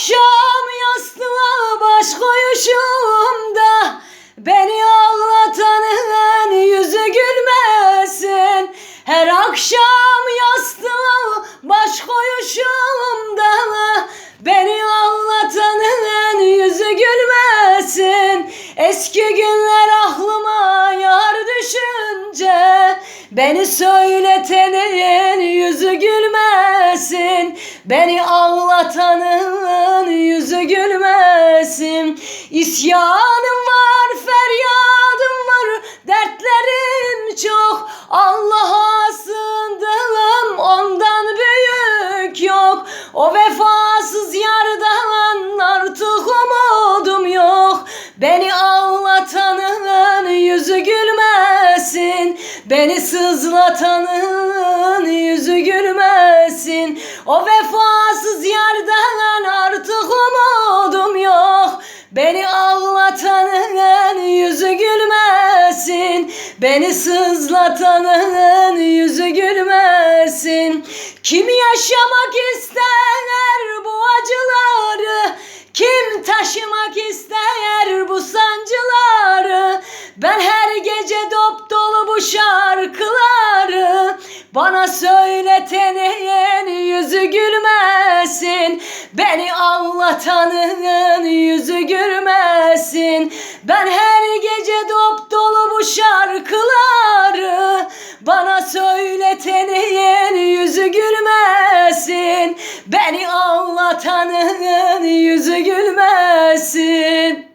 akşam yastığa baş koyuşumda Beni ağlatanın yüzü gülmesin. Her akşam yastığa baş koyuşumda Beni ağlatanın yüzü gülmesin. Eski günler aklıma yar düşünce Beni söyletenin yüzü gülmesin Beni ağlatanın yüzü gülmesin. İsyanım var, feryadım var Dertlerim çok. Allah'a sığındım Ondan büyük yok. O vefasız Beni sızlatanın yüzü gülmesin. O vefasız yardan artık umudum yok. Beni ağlatanın yüzü gülmesin. Beni sızlatanın yüzü gülmesin. Kim yaşamak ister bu acıları? Kim taşımak ister bu sancıları? Ben gece dop dolu bu şarkıları. Bana söyletenin yüzü gülmesin. Beni anlatanın yüzü gülmesin. Ben her gece dop dolu bu şarkıları. Bana söyletenin yüzü gülmesin. Beni anlatanın yüzü gülmesin.